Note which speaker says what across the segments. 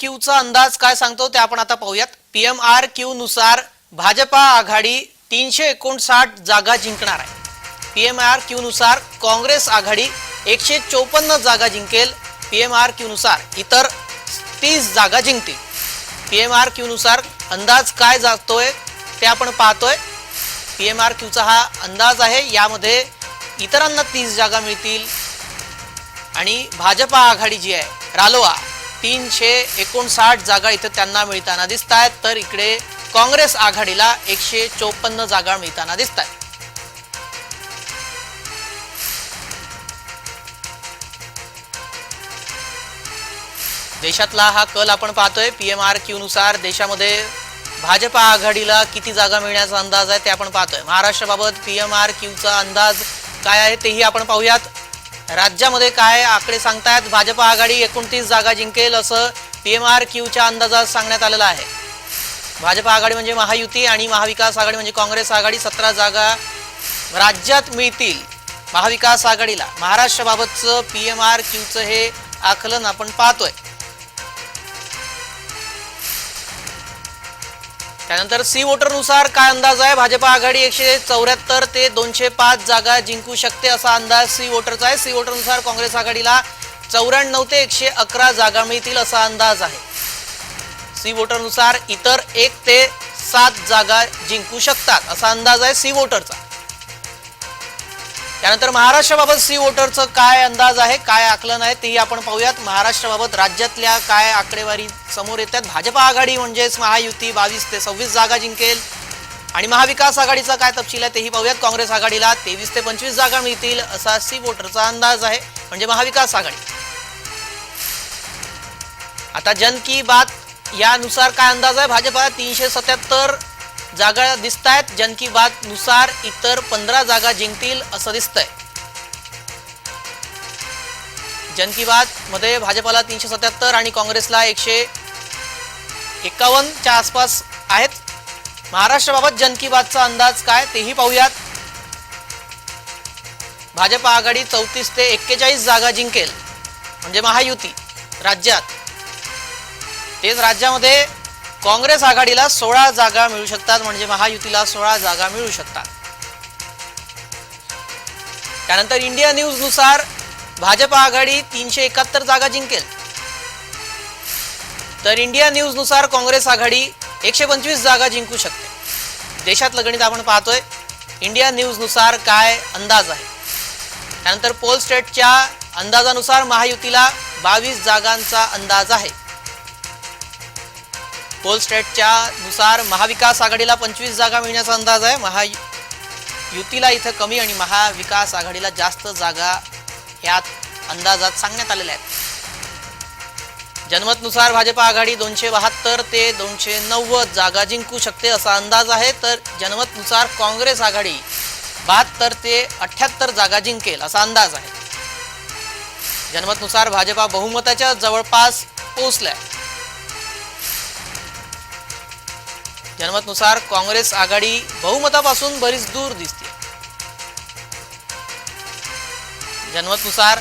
Speaker 1: क्यूचा अंदाज काय सांगतो ते आपण आता पाहूयात. पीएम आर क्यू नुसार भाजपा आघाडी तीनशे एकोणसाठ जागा जिंकणार आहे. पीएम आर क्यू नुसार काँग्रेस आघाडी एकशे चोपन्न जागा जिंकेल. पीएम आर क्यू नुसार इतर तीस जागा जिंकतील. पीएम आर क्यू नुसार अंदाज काय जातोय ते आपण पाहतोय. पीएम आर क्यूचा हा अंदाज आहे यामध्ये इतरांना तीस जागा मिळतील. आणि भाजपा आघाडी जी आहे रालोआ तीनशे एकोणसाठ जागा इथं त्यांना मिळताना दिसत आहेत तर इकडे काँग्रेस आघाडीला एकशे चोपन्न जागा मिळताना दिसत आहेत देशातला हा कल आपण पाहतोय. पीएमआर क्यू नुसार देशामध्ये भाजपा आघाडीला किती जागा मिळण्याचा अंदाज आहे ते आपण पाहतोय. महाराष्ट्राबाबत पीएमआर क्यूचा अंदाज काय आहे तेही आपण पाहूयात. राज्यामध्ये काय आकडे सांगतायत? भाजप आघाडी एकोणतीस जागा जिंकेल असं पी एम आर क्यूच्या अंदाजात सांगण्यात आलेलं आहे. भाजप आघाडी म्हणजे महायुती आणि महाविकास आघाडी म्हणजे काँग्रेस आघाडी. सतरा जागा राज्यात मिळतील महाविकास आघाडीला. महाराष्ट्राबाबतचं पी एम आर क्यूचं हे आकलन आपण पाहतोय. त्यानंतर सी वोटरनुसार काय अंदाज आहे? भाजपा आघाडी एकशे चौऱ्याहत्तर ते दोनशे पाच जागा जिंकू शकते असा अंदाज सी वोटरचा आहे. सी वोटरनुसार काँग्रेस आघाडीला चौऱ्याण्णव ते एकशे अकरा जागा मिळतील असा अंदाज आहे. सी वोटरनुसार इतर एक ते सात जागा जिंकू शकतात असा अंदाज आहे. सी वोटरचा त्यानंतर महाराष्ट्राबाबत सी वोटरचं काय अंदाज आहे काय आकलन आहे तेही आपण पाहूयात. महाराष्ट्राबाबत राज्यातल्या काय आकडेवारी समोर येतात? भाजपा आघाडी म्हणजेच महायुती बावीस ते सव्वीस जागा जिंकेल. आणि महाविकास आघाडीचा काय तपशील आहे तेही पाहूयात. काँग्रेस आघाडीला तेवीस ते पंचवीस जागा मिळतील असा सी वोटरचा अंदाज आहे म्हणजे महाविकास आघाडी. आता जन की बात यानुसार काय अंदाज आहे? भाजपा तीनशे सत्याहत्तर जागा दिसत आहेत जन की बात नुसार इतर पंधरा जागा जिंकतील असं दिसतंय. जन की बात मध्ये भाजपाला तीनशे सत्याहत्तर आणि काँग्रेसला एकशे एकावन्नच्या आसपास आहेत. महाराष्ट्राबाबत जन की बातचा अंदाज काय तेही पाहूयात. भाजपा आघाडी चौतीस ते एक्केचाळीस जागा जिंकेल. म्हणजे महायुती. राज्यात. तेच राज्यामध्ये काँग्रेस आघाडीला सोळा जागा मिळू शकतात म्हणजे महायुतीला सोळा जागा मिळू शकतात. त्यानंतर इंडिया न्यूजनुसार भाजपा आघाडी तीनशे एकाहत्तर जागा जिंकेल. तर इंडिया न्यूजनुसार काँग्रेस आघाडी एकशे पंचवीस जागा जिंकू शकते. देशातलं गणित आपण पाहतोय इंडिया न्यूजनुसार काय अंदाज आहे? त्यानंतर पोल स्टेटच्या अंदाजानुसार महायुतीला बावीस जागांचा अंदाज आहे. पोल स्टेटच्या नुसार महाविकास आघाडीला पंचवीस जागा मिळण्याचा अंदाज आहे. महायुतीला इथं कमी आणि महाविकास आघाडीला जास्त जागा यात अंदाजात सांगण्यात आलेल्या आहेत. जनमतनुसार भाजपा आघाडी दोनशे बहात्तर ते दोनशे नव्वद जागा जिंकू शकते असा अंदाज आहे. तर जनमतनुसार काँग्रेस आघाडी बहात्तर ते अठ्ठ्याहत्तर जागा जिंकेल असा अंदाज आहे. जनमतनुसार भाजपा बहुमताच्या जवळपास पोहोचलाय. जनमतनुसार काँग्रेस आघाडी बहुमतापासून बरीच दूर दिसते जनमतनुसार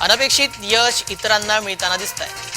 Speaker 1: अनपेक्षित यश इतरांना मिळताना दिसत आहे